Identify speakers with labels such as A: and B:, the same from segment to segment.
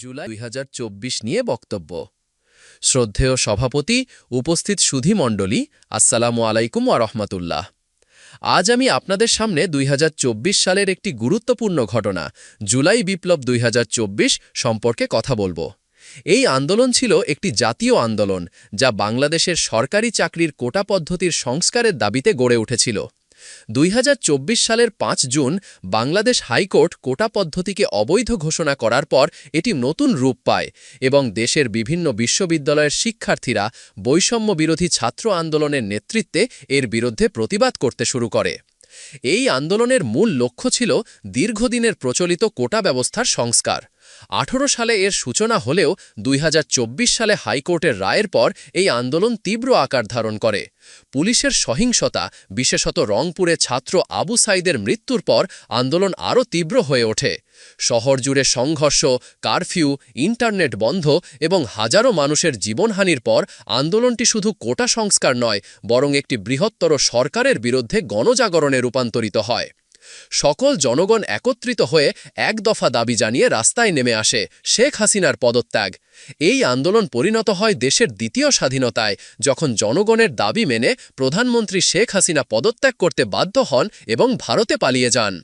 A: জুলাই দুই হাজার চব্বিশ নিয়ে বক্তব্য। শ্রদ্ধেয় সভাপতি, উপস্থিত সুধী মণ্ডলী, আসসালামু আলাইকুম রহমতুল্লাহ। আজ আমি আপনাদের সামনে দুই হাজার চব্বিশ সালের একটি গুরুত্বপূর্ণ ঘটনা, জুলাই বিপ্লব দুই হাজার চব্বিশ সম্পর্কে কথা বলব। এই আন্দোলন ছিল একটি জাতীয় আন্দোলন, যা বাংলাদেশের সরকারি চাকরির কোটা পদ্ধতির সংস্কারের দাবিতে গড়ে উঠেছিল। দুই হাজার চব্বিশ সালের পাঁচ জুন বাংলাদেশ হাইকোর্ট কোটা পদ্ধতিকে অবৈধ ঘোষণা করার পর এটি নতুন রূপ পায় এবং দেশের বিভিন্ন বিশ্ববিদ্যালয়ের শিক্ষার্থীরা বৈষম্য বিরোধী ছাত্র আন্দোলনের নেতৃত্বে এর বিরুদ্ধে প্রতিবাদ করতে শুরু করে। এই আন্দোলনের মূল লক্ষ্য ছিল দীর্ঘদিনের প্রচলিত কোটা ব্যবস্থার সংস্কার। আঠেরো সালে এর সূচনা হলেও দুই হাজার চব্বিশ সালে হাইকোর্টের রায়ের পর এই আন্দোলন তীব্র আকার ধারণ করে। পুলিশের সহিংসতা, বিশেষত রংপুরে ছাত্র আবু সাইদের মৃত্যুর পর আন্দোলন আরও তীব্র হয়ে ওঠে। শহর জুড়ে সংঘর্ষ, কারফিউ, ইন্টারনেট বন্ধ এবং হাজারো মানুষের জীবনহানির পর আন্দোলনটি শুধু কোটা সংস্কার নয়, বরং একটি বৃহত্তর সরকারের বিরুদ্ধে গণজাগরণে রূপান্তরিত হয়। সকল জনগণ একত্রিত হয়ে এক দফা দাবি জানিয়ে রাস্তায় নেমে আসে শেখ হাসিনার পদত্যাগ। এই আন্দোলন পরিণত হয় দেশের দ্বিতীয় স্বাধীনতায়, যখন জনগণের দাবি মেনে প্রধানমন্ত্রী শেখ হাসিনা পদত্যাগ করতে বাধ্য হন এবং ভারতে পালিয়ে যান।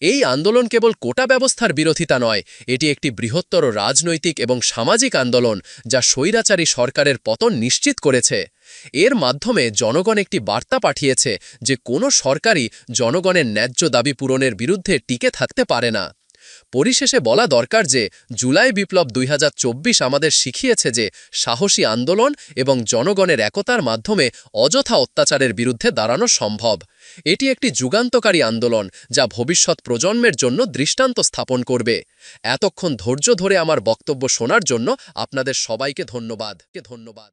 A: এই আন্দোলন কেবল কোটা ব্যবস্থার বিরোধিতা নয়, এটি একটি বৃহত্তর রাজনৈতিক এবং সামাজিক আন্দোলন যা স্বৈরাচারী সরকারের পতন নিশ্চিত করেছে। এর মাধ্যমে জনগণ একটি বার্তা পাঠিয়েছে যে কোনো সরকারই জনগণের ন্যায্য দাবি পূরণের বিরুদ্ধে টিকে থাকতে পারে না। পরিশেষে বলা দরকার যে, জুলাই বিপ্লব দুই হাজার চব্বিশ আমাদের শিখিয়েছে যে, সাহসী আন্দোলন এবং জনগণের একতার মাধ্যমে অযথা অত্যাচারের বিরুদ্ধে দাঁড়ানো সম্ভব। এটি একটি যুগান্তকারী আন্দোলন যা ভবিষ্যৎ প্রজন্মের জন্য দৃষ্টান্ত স্থাপন করবে। এতক্ষণ ধৈর্য ধরে আমার বক্তব্য শোনার জন্য আপনাদের সবাইকে ধন্যবাদ। ধন্যবাদ।